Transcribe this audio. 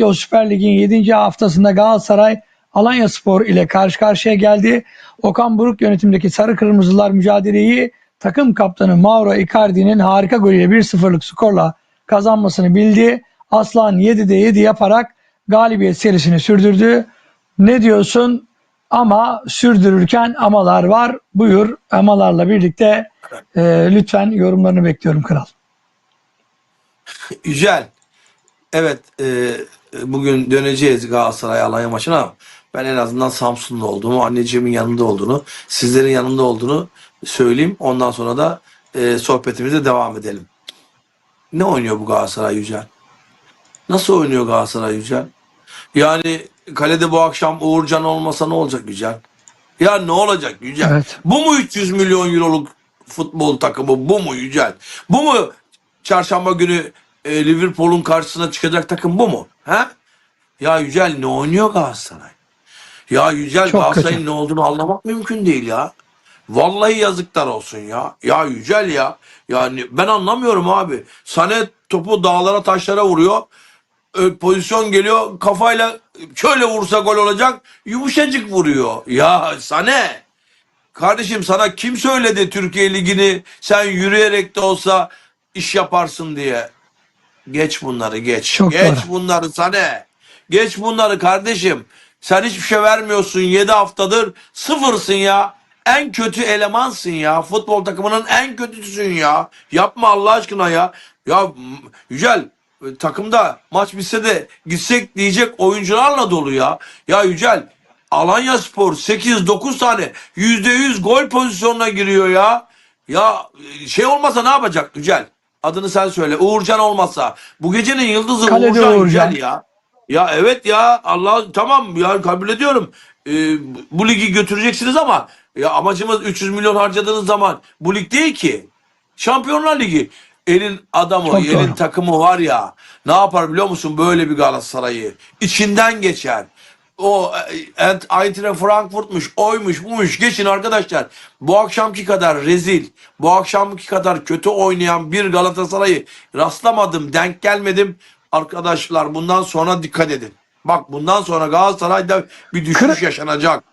Yol Süper Lig'in 7. haftasında Galatasaray Alanya Spor ile karşı karşıya geldi. Okan Buruk yönetimindeki Sarı Kırmızılar mücadeleyi takım kaptanı Mauro Icardi'nin harika golüyle 1-0'lık skorla kazanmasını bildi. Aslan 7'de 7 yaparak galibiyet serisini sürdürdü. Ne diyorsun? Ama sürdürürken amalar var. Buyur amalarla birlikte e, lütfen yorumlarını bekliyorum kral. Yücel. Evet e, bugün döneceğiz Galatasaray Alanya maçına ama ben en azından Samsun'da olduğumu, anneciğimin yanında olduğunu, sizlerin yanında olduğunu söyleyeyim. Ondan sonra da e, sohbetimize devam edelim. Ne oynuyor bu Galatasaray Yücel? Nasıl oynuyor Galatasaray Yücel? Yani kalede bu akşam Uğurcan olmasa ne olacak Yücel? Ya ne olacak Yücel? Evet. Bu mu 300 milyon euroluk futbol takımı? Bu mu Yücel? Bu mu çarşamba günü e, Liverpool'un karşısına çıkacak takım bu mu? Ha? Ya Yücel ne oynuyor Galatasaray? Ya Yücel Çok Galatasaray'ın kötü. ne olduğunu anlamak mümkün değil ya. Vallahi yazıklar olsun ya. Ya Yücel ya. Yani ben anlamıyorum abi. Sané topu dağlara taşlara vuruyor. Ö, pozisyon geliyor kafayla şöyle vursa gol olacak yumuşacık vuruyor. Ya Sané kardeşim sana kim söyledi Türkiye Ligi'ni sen yürüyerek de olsa iş yaparsın diye. Geç bunları geç. Çok geç doğru. bunları Sané. Geç bunları kardeşim. Sen hiçbir şey vermiyorsun 7 haftadır sıfırsın ya. En kötü elemansın ya. Futbol takımının en kötüsün ya. Yapma Allah aşkına ya. Ya Yücel e, takımda maç bitse de gitsek diyecek oyuncularla dolu ya. Ya Yücel Alanya Spor 8-9 tane %100 gol pozisyonuna giriyor ya. Ya e, şey olmasa ne yapacak Yücel? Adını sen söyle. Uğurcan olmasa. Bu gecenin yıldızı Kalede Uğurcan, Uğurcan. Yücel ya. Ya evet ya Allah tamam ya kabul ediyorum. Ee, bu ligi götüreceksiniz ama ya amacımız 300 milyon harcadığınız zaman bu lig değil ki. Şampiyonlar Ligi. Elin adamı, Çok elin doğru. takımı var ya. Ne yapar biliyor musun böyle bir Galatasaray'ı? İçinden geçer. O e, Eintracht Frankfurt'muş, oymuş, buymuş. Geçin arkadaşlar. Bu akşamki kadar rezil, bu akşamki kadar kötü oynayan bir Galatasaray'ı rastlamadım, denk gelmedim. Arkadaşlar bundan sonra dikkat edin. Bak bundan sonra Galatasaray'da bir düşüş Kır- yaşanacak.